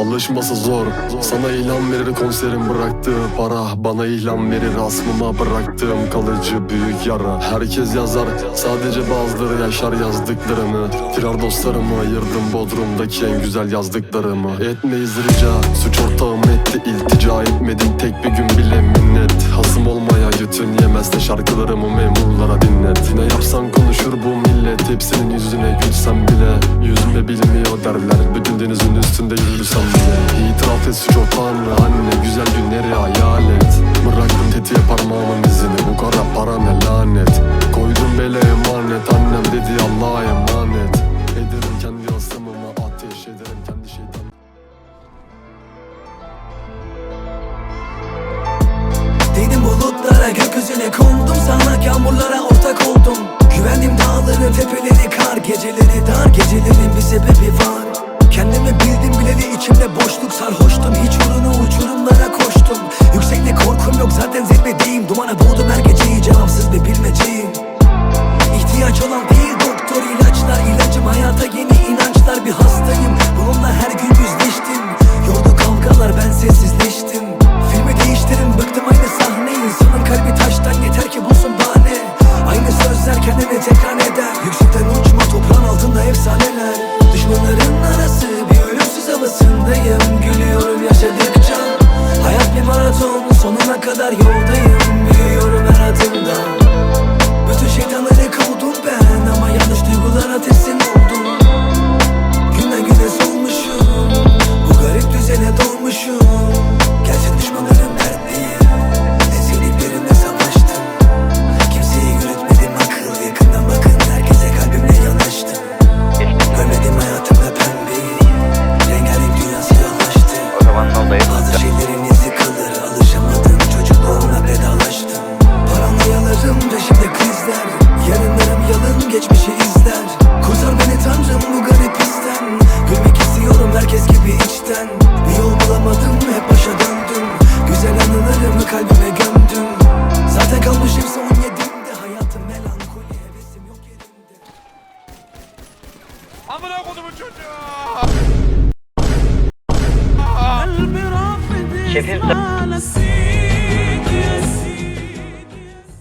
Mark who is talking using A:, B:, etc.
A: Alışması zor. Sana ilham verir konserim bıraktığı para. Bana ilham verir asmıma bıraktığım kalıcı büyük yara. Herkes yazar sadece bazıları yaşar yazdıklarımı. Firar dostlarımı ayırdım Bodrum'daki en güzel yazdıklarımı. Etmeyiz rica suç ortağım etti iltica etmedim. Tek bir gün bile minnet. Hasım olmaya götün yemezse şarkılarımı memurlara dinlet. Ne yapsan konuşur bu millet hepsinin yüzüne gülsem bile. Yüzme bilmiyor derler. Bütün denizin üstünde yürüsem bile İtiraf et suç ortağın ve anne. Güzel günleri hayal et. Bıraktım tetiğe parmağımın izini. Bu kara para ne lanet. Koydum bele emanet. Annem dedi Allah'a emanet. Ederim kendi asımıma
B: bulutlara gökyüzüne kondum. Sana yağmurlara ortak oldum. Güvendim dağların tepeleri kar. Geceleri dar gecelerin bir sebebi var. Kendimi bildim bileli içimde boşluk sarhoştum. Hiç uğruna uçurumlara koştum. Yüksekte korkum yok zaten zirvedeyim. Dumana boğdum her geceyi cevapsız bir bilmeceyim. İhtiyaç olan maraton sonuna kadar yoldayım. Büyüyorum her adımda bütün şeytanları Bulamadım hep başa döndüm. Güzel anılarımı kalbime gömdüm. Zaten kalmışım son yedimde. Hayatım melankoli hevesim yok yerimde.
C: Amına kodumun çocuğu.
D: Şefim